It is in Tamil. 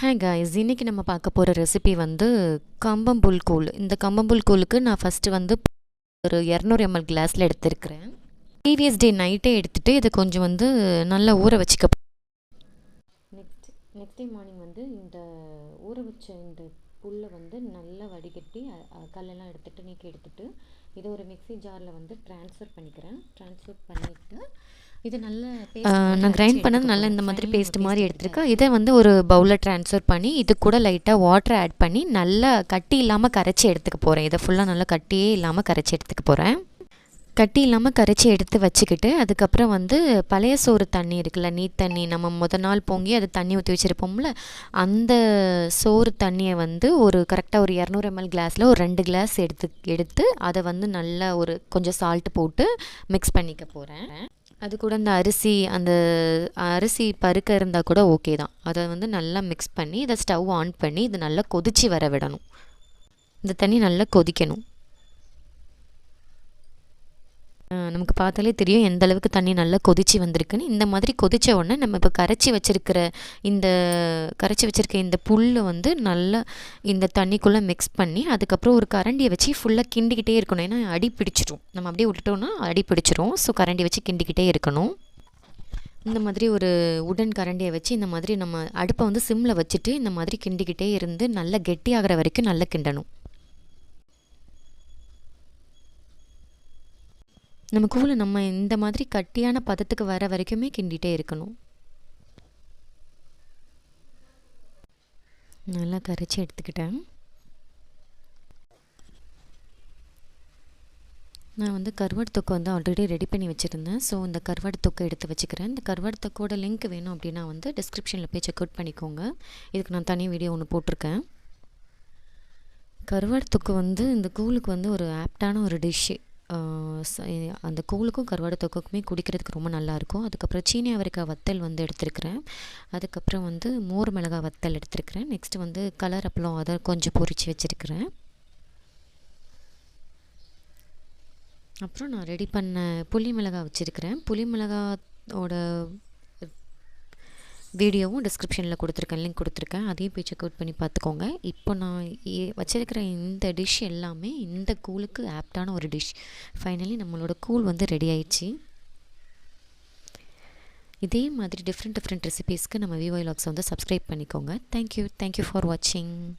ஹாய் காய்ஸ் இன்றைக்கி நம்ம பார்க்க போகிற ரெசிபி வந்து கம்பம்புல் கூழ். இந்த கம்பம்புல் கூழுக்கு நான் ஃபஸ்ட்டு வந்து ஒரு இரநூறு எம்எல் கிளாஸில் எடுத்திருக்கிறேன். ப்ரீவியஸ் டே நைட்டே எடுத்துகிட்டு இதை கொஞ்சம் வந்து நல்லா ஊற வச்சுக்க நெக்ஸ்ட் நெக்ஸ்ட் டே மார்னிங் வந்து இந்த ஊற வச்ச இந்த புல்லை வந்து நல்லா வடிகட்டி கல்லெல்லாம் எடுத்துகிட்டு நீக்கி எடுத்துகிட்டு இதை ஒரு மிக்ஸி ஜாரில் வந்து ட்ரான்ஸ்ஃபர் பண்ணிக்கிறேன். ட்ரான்ஸ்ஃபர் பண்ணிவிட்டு இது நல்ல நான் கிரைண்ட் பண்ணது நல்லா இந்த மாதிரி பேஸ்ட் மாதிரி எடுத்திருக்கேன். இதை வந்து ஒரு பவுலில் ட்ரான்ஸ்ஃபர் பண்ணி இது கூட லைட்டாக வாட்டர் ஆட் பண்ணி நல்லா கட்டி இல்லாமல் கரைச்சி எடுத்துக்க போகிறேன் இதை ஃபுல்லாக நல்லா கட்டியே இல்லாமல் கரைச்சி எடுத்துக்க போகிறேன் கட்டி இல்லாமல் கரைச்சி எடுத்து வச்சுக்கிட்டு அதுக்கப்புறம் வந்து பழைய சோறு தண்ணி இருக்குல்ல நீட் தண்ணி நம்ம முத நாள் பொங்கி அது தண்ணி ஊற்றி வச்சுருப்போம்ல அந்த சோறு தண்ணியை வந்து ஒரு கரெக்டாக ஒரு இரநூறு எம்எல் கிளாஸில் ஒரு ரெண்டு கிளாஸ் எடுத்து எடுத்து அதை வந்து நல்லா ஒரு கொஞ்சம் சால்ட் போட்டு மிக்ஸ் பண்ணிக்க போகிறேன் அது கூட இந்த அரிசி அந்த அரிசி பருக்க இருந்தால் கூட ஓகே தான். அதை வந்து நல்லா மிக்ஸ் பண்ணி இதை ஸ்டவ் ஆன் பண்ணி இது நல்லா கொதிச்சு வர விடணும். இந்த தண்ணி நல்லா கொதிக்கணும். நமக்கு பார்த்தாலே தெரியும் எந்த அளவுக்கு தண்ணி நல்லா கொதிச்சு வந்திருக்குன்னு. இந்த மாதிரி கொதித்த உடனே நம்ம இப்போ கரைச்சி வச்சுருக்கிற இந்த கரைச்சி வச்சுருக்க இந்த புல்லை வந்து நல்லா இந்த தண்ணிக்குள்ளே மிக்ஸ் பண்ணி அதுக்கப்புறம் ஒரு கரண்டியை வச்சு ஃபுல்லாக கிண்டிக்கிட்டே இருக்கணும். ஏன்னா அடி பிடிச்சிரும். நம்ம அப்படியே விட்டுட்டோம்னா அடி பிடிச்சிரும். ஸோ கரண்டி வச்சு கிண்டிக்கிட்டே இருக்கணும். இந்த மாதிரி ஒரு உடன் கரண்டியை வச்சு இந்த மாதிரி நம்ம அடுப்பை வந்து சிம்மில் வச்சுட்டு இந்த மாதிரி கிண்டிக்கிட்டே இருந்து நல்லா கெட்டியாகிற வரைக்கும் நல்லா கிண்டணும். நம்ம கூழை நம்ம இந்த மாதிரி கட்டியான பதத்துக்கு வர வரைக்குமே கிண்டிகிட்டே இருக்கணும். நல்லா கரைச்சி எடுத்துக்கிட்டேன். நான் வந்து கருவாடு தொக்கை வந்து ஆல்ரெடி ரெடி பண்ணி வச்சுருந்தேன். ஸோ இந்த கருவாடு தொக்கை எடுத்து வச்சுக்கிறேன். இந்த கருவாடு தொக்கோட லிங்க் வேணும் அப்படின்னா வந்து டிஸ்கிரிப்ஷனில் போய் செக் அவுட் பண்ணிக்கோங்க. இதுக்கு நான் தனி வீடியோ ஒன்று போட்டிருக்கேன். கருவாடு தொக்கு வந்து இந்த கூழுக்கு வந்து ஒரு ஆப்டான ஒரு டிஷ்ஷு அந்த கூழுக்கும் கருவாடு தொக்குக்குமே குடிக்கிறதுக்கு ரொம்ப நல்லாயிருக்கும். அதுக்கப்புறம் சீனி அவரைக்காய் வத்தல் வந்து எடுத்திருக்கிறேன். அதுக்கப்புறம் வந்து மோர் மிளகாய் வத்தல் எடுத்திருக்கிறேன். நெக்ஸ்ட்டு வந்து கலர் அப்பளம் அதை கொஞ்சம் பொறிச்சு வச்சுருக்கிறேன். அப்புறம் நான் ரெடி பண்ண புளி மிளகாய் வச்சுருக்கிறேன். புளி மிளகாயோட வீடியோவும் டிஸ்கிரிப்ஷனில் கொடுத்துருக்கேன் லிங்க் கொடுத்துருக்கேன். அதையும் போய் செக் அவுட் பண்ணி பார்த்துக்கோங்க. இப்போ நான் ஏ- வச்சிருக்கிற இந்த டிஷ் எல்லாமே இந்த கூலுக்கு ஆப்டான ஒரு டிஷ் ஃபைனலி நம்மளோட கூல் வந்து ரெடி ஆயிடுச்சு. இதே மாதிரி டிஃப்ரெண்ட் டிஃப்ரெண்ட் ரெசிபீஸ்க்கு நம்ம விவோய் லாக்ஸ் வந்து சப்ஸ்கிரைப் பண்ணிக்கோங்க. தேங்க்யூ தேங்க்யூ ஃபார் வாட்சிங்